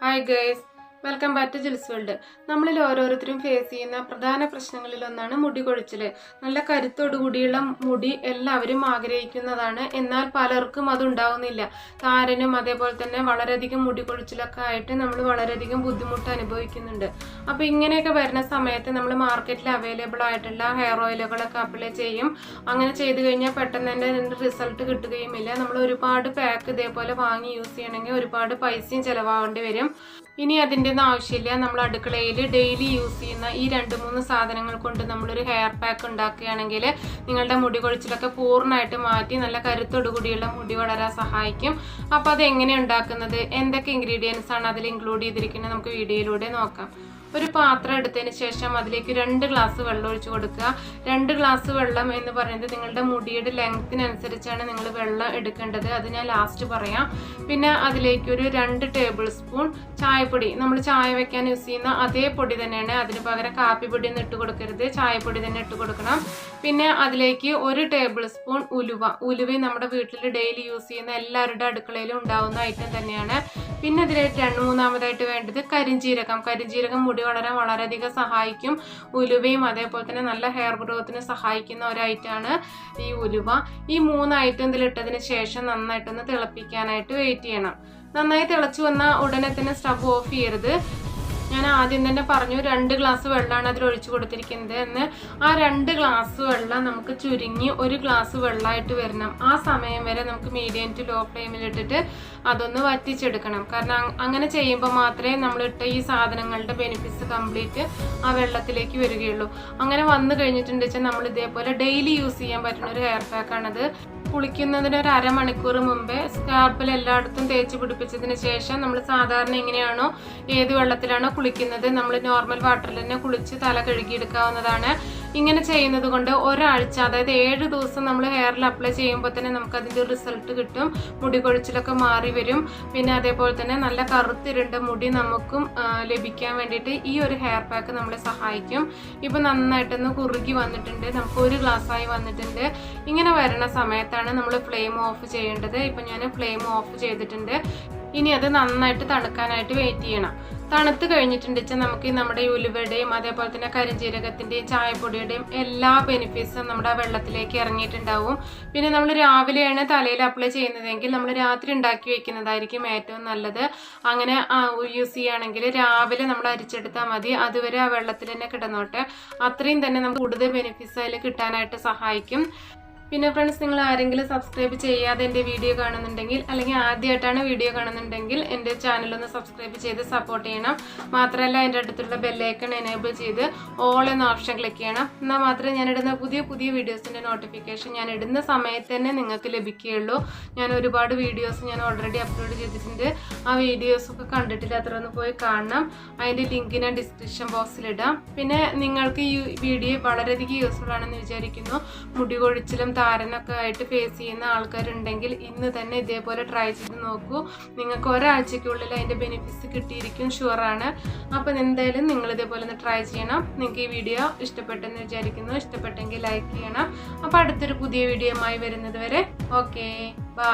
Hi guys, welcome back to Jill's world നമ്മളിൽ ഓരോരുത്തരും face ചെയ്യുന്ന പ്രധാന പ്രശ്നങ്ങളിൽ ഒന്നാണ് മുടി കൊഴിച്ചിൽ നല്ല കരുത്തോടുകൂടിയുള്ള മുടി എല്ലാവരും ആഗ്രഹിക്കുന്നതാണ്. എന്നാൽ പലർക്കും അതുണ്ടാവുന്നില്ല താരനും അതേപോലെ തന്നെ വളരെയധികം മുടി കൊഴിച്ചിലൊക്കെ ആയിട്ട് നമ്മൾ വളരെയധികം ബുദ്ധിമുട്ട് അനുഭവിക്കുന്നുണ്ട്. അപ്പോൾ ഇങ്ങനെയൊക്കെ വരുന്ന സമയത്ത് നമ്മൾ മാർക്കറ്റിൽ അവൈലബിൾ ആയിട്ടുള്ള ഹെയർ ഓയിലുകളൊക്കെ അപ്ലൈ ചെയ്യും. അങ്ങനെ ചെയ്ത് കഴിഞ്ഞാൽ പെട്ടെന്ന് തന്നെ അതിന്റെ റിസൾട്ട് കിട്ടുകയുമില്ല. നമ്മൾ ഒരുപാട് പാക്ക് ഇതേപോലെ വാങ്ങി യൂസ് ചെയ്യണമെങ്കിൽ ഒരുപാട് പൈസയും ചിലവാകേണ്ടി വരും. ഇനി അതിന്റെ ഒന്നും ആവശ്യമില്ല. നമ്മൾ അടുക്കളയിൽ ഡെയിലി യൂസ് ചെയ്യുന്ന ഈ രണ്ട് മൂന്ന് സാധനങ്ങൾ കൊണ്ട് നമ്മളൊരു ഹെയർ പാക്ക് ഉണ്ടാക്കുകയാണെങ്കിൽ നിങ്ങളുടെ മുടി കൊഴിച്ചിലൊക്കെ പൂർണമായിട്ട് മാറ്റി നല്ല കരുത്തോടുകൂടിയുള്ള മുടി വളരാൻ സഹായിക്കും. അപ്പോൾ അത് എങ്ങനെ ഉണ്ടാക്കുന്നത്? എന്തൊക്കെ ഇൻഗ്രീഡിയൻസ് ആണ് അതിൽ ഇൻക്ലൂഡ് ചെയ്തിരിക്കുന്നത്? നമുക്ക് വീഡിയോയിലൂടെ നോക്കാം. ഒരു പാത്രം എടുത്തതിന് ശേഷം അതിലേക്ക് രണ്ട് ഗ്ലാസ് വെള്ളം ഒഴിച്ചു കൊടുക്കുക. രണ്ട് ഗ്ലാസ് വെള്ളം എന്ന് പറയുന്നത് നിങ്ങളുടെ മുടിയുടെ ലെങ്ത്തിനനുസരിച്ചാണ് നിങ്ങൾ വെള്ളം എടുക്കേണ്ടത്. അത് ഞാൻ ലാസ്റ്റ് പറയാം. പിന്നെ അതിലേക്ക് ഒരു രണ്ട് ടേബിൾ സ്പൂൺ ചായപ്പൊടി. നമ്മൾ ചായ വെക്കാൻ യൂസ് ചെയ്യുന്ന അതേ പൊടി തന്നെയാണ്. അതിന് പകരം കാപ്പിപ്പൊടി ഒന്നും ഇട്ട് കൊടുക്കരുത്. ചായപ്പൊടി തന്നെ ഇട്ട് കൊടുക്കണം. പിന്നെ അതിലേക്ക് ഒരു ടേബിൾ സ്പൂൺ ഉലുവ. ഉലുവ നമ്മുടെ വീട്ടിൽ ഡെയിലി യൂസ് ചെയ്യുന്ന എല്ലാവരുടെ അടുക്കളയിലും ഉണ്ടാവുന്ന ഐറ്റം തന്നെയാണ്. പിന്നെ അതിലേക്ക് രണ്ട് മൂന്നാമതായിട്ട് വേണ്ടത് കരിഞ്ജീരകം മുടി വളരാൻ വളരെയധികം സഹായിക്കും. ഉലുവയും അതേപോലെ തന്നെ നല്ല ഹെയർ ഗ്രോത്തിന് സഹായിക്കുന്ന ഒരു ഐറ്റമാണ് ഈ ഉലുവ. ഈ മൂന്ന് ഐറ്റം ഇതിലിട്ടതിന് ശേഷം നന്നായിട്ടൊന്ന് തിളപ്പിക്കാനായിട്ട് വെയിറ്റ് ചെയ്യണം. നന്നായി തിളച്ചു വന്ന ഉടനെ തന്നെ സ്റ്റവ് ഓഫ് ചെയ്യരുത്. ഞാൻ ആദ്യം തന്നെ പറഞ്ഞു രണ്ട് ഗ്ലാസ് വെള്ളമാണ് അതിൽ ഒഴിച്ചു കൊടുത്തിരിക്കുന്നത് എന്ന്. ആ രണ്ട് ഗ്ലാസ് വെള്ളം നമുക്ക് ചുരുങ്ങി ഒരു ഗ്ലാസ് വെള്ളമായിട്ട് വരണം. ആ സമയം വരെ നമുക്ക് മീഡിയം ടു ലോ ഫ്ലെയിമിലിട്ടിട്ട് അതൊന്ന് വറ്റിച്ചെടുക്കണം. കാരണം അങ്ങനെ ചെയ്യുമ്പോൾ മാത്രമേ നമ്മൾ ഇട്ട ഈ സാധനങ്ങളുടെ ബെനിഫിറ്റ്സ് കംപ്ലീറ്റ് ആ വെള്ളത്തിലേക്ക് വരികയുള്ളൂ. അങ്ങനെ വന്നു കഴിഞ്ഞിട്ടുണ്ട് വെച്ചാൽ നമ്മൾ ഇതേപോലെ ഡെയിലി യൂസ് ചെയ്യാൻ പറ്റുന്ന ഒരു ഹെയർ പാക്കാണത് കുളിക്കുന്നതിന് ഒരു അരമണിക്കൂർ മുമ്പേ സ്കാർപ്പിൽ എല്ലായിടത്തും തേച്ച് പിടിപ്പിച്ചതിന് ശേഷം നമ്മൾ സാധാരണ എങ്ങനെയാണോ ഏത് വെള്ളത്തിലാണോ കുളിക്കുന്നത് നമ്മൾ നോർമൽ വാട്ടറിൽ തന്നെ കുളിച്ച് തല കഴുകിയെടുക്കാവുന്നതാണ്. ഇങ്ങനെ ചെയ്യുന്നത് കൊണ്ട് ഒരാഴ്ച അതായത് ഏഴ് ദിവസം നമ്മൾ ഹെയറിൽ അപ്ലൈ ചെയ്യുമ്പോൾ തന്നെ നമുക്ക് അതിന്റെ റിസൾട്ട് കിട്ടും. മുടി കൊഴിച്ചിലൊക്കെ മാറി വരും. പിന്നെ അതേപോലെ തന്നെ നല്ല കറുത്തിരുണ്ട മുടി നമുക്കും ലഭിക്കാൻ വേണ്ടിയിട്ട് ഈ ഒരു ഹെയർ പാക്ക് നമ്മളെ സഹായിക്കും. ഇപ്പം നന്നായിട്ടൊന്ന് കുറുകി വന്നിട്ടുണ്ട്. നമുക്ക് ഒരു ഗ്ലാസ്സായി വന്നിട്ടുണ്ട്. ഇങ്ങനെ വരണ സമയത്താണ് നമ്മൾ ഫ്ലെയിം ഓഫ് ചെയ്യേണ്ടത്. ഇപ്പം ഞാൻ ഫ്ലെയിം ഓഫ് ചെയ്തിട്ടുണ്ട്. ഇനി അത് നന്നായിട്ട് തണുക്കാനായിട്ട് വെയിറ്റ് ചെയ്യണം. തണുത്ത് കഴിഞ്ഞിട്ടുണ്ട് വെച്ചാൽ നമുക്ക് നമ്മുടെ ഈ ഉലുവയുടെയും അതേപോലെ തന്നെ കരിഞ്ജീരകത്തിന്റെയും ചായപ്പൊടിയുടെയും എല്ലാ ബെനിഫിറ്റ്സും നമ്മുടെ വെള്ളത്തിലേക്ക് ഇറങ്ങിയിട്ടുണ്ടാവും. പിന്നെ നമ്മൾ രാവിലെയാണ് തലയിൽ അപ്ലൈ ചെയ്യുന്നതെങ്കിൽ നമ്മൾ രാത്രി ഉണ്ടാക്കി വെക്കുന്നതായിരിക്കും ഏറ്റവും നല്ലത്. അങ്ങനെ യൂസ് ചെയ്യുകയാണെങ്കിൽ രാവിലെ നമ്മൾ അരിച്ചെടുത്താൽ മതി. അതുവരെ ആ വെള്ളത്തിൽ തന്നെ കിടന്നോട്ടെ. അത്രയും തന്നെ നമുക്ക് കൂടുതൽ ബെനിഫിറ്റ്സ് അതിൽ കിട്ടാനായിട്ട് സഹായിക്കും. പിന്നെ ഫ്രണ്ട്സ് നിങ്ങൾ ആരെങ്കിലും സബ്സ്ക്രൈബ് ചെയ്യാതെ എന്റെ വീഡിയോ കാണുന്നുണ്ടെങ്കിൽ അല്ലെങ്കിൽ ആദ്യമായിട്ടാണ് വീഡിയോ കാണുന്നുണ്ടെങ്കിൽ എന്റെ ചാനലൊന്ന് സബ്സ്ക്രൈബ് ചെയ്ത് സപ്പോർട്ട് ചെയ്യണം. മാത്രമല്ല എന്റെ അടുത്തുള്ള ബെല്ലൈക്കൺ എനേബിൾ ചെയ്ത് ഓൾ എന്ന ഓപ്ഷൻ ക്ലിക്ക് ചെയ്യണം. എന്നാൽ മാത്രമേ ഞാൻ ഇടുന്ന പുതിയ പുതിയ വീഡിയോസിന്റെ നോട്ടിഫിക്കേഷൻ ഞാൻ ഇടുന്ന സമയത്ത് തന്നെ നിങ്ങൾക്ക് ലഭിക്കുകയുള്ളൂ. ഞാൻ ഒരുപാട് വീഡിയോസ് ഞാൻ ഓൾറെഡി അപ്ലോഡ് ചെയ്തിട്ടുണ്ട്. ആ വീഡിയോസൊക്കെ കണ്ടിട്ടില്ല അത്ര ഒന്ന് പോയി കാണണം. അതിന്റെ ലിങ്ക് ഞാൻ ഡിസ്ക്രിപ്ഷൻ ബോക്സിലിടാം പിന്നെ നിങ്ങൾക്ക് ഈ വീഡിയോ വളരെയധികം യൂസ്ഫുൾ ആണെന്ന് വിചാരിക്കുന്നു. മുടി കൊഴിച്ചിലും താരനൊക്കെ ആയിട്ട് ഫേസ് ചെയ്യുന്ന ആൾക്കാരുണ്ടെങ്കിൽ ഇന്ന് തന്നെ ഇതേപോലെ ട്രൈ ചെയ്ത് നോക്കൂ. നിങ്ങൾക്ക് ഒരാഴ്ചയ്ക്കുള്ളിൽ അതിന്റെ ബെനിഫിറ്റ്സ് കിട്ടിയിരിക്കും ഷുവറാണ് അപ്പം എന്തായാലും നിങ്ങൾ ഇതേപോലെ ഒന്ന് ട്രൈ ചെയ്യണം. നിങ്ങൾക്ക് ഈ വീഡിയോ ഇഷ്ടപ്പെട്ടെന്ന് വിചാരിക്കുന്നു. ഇഷ്ടപ്പെട്ടെങ്കിൽ ലൈക്ക് ചെയ്യണം. അപ്പോൾ അടുത്തൊരു പുതിയ വീഡിയോയുമായി വരുന്നത് വരെ ഓക്കെ ബൈ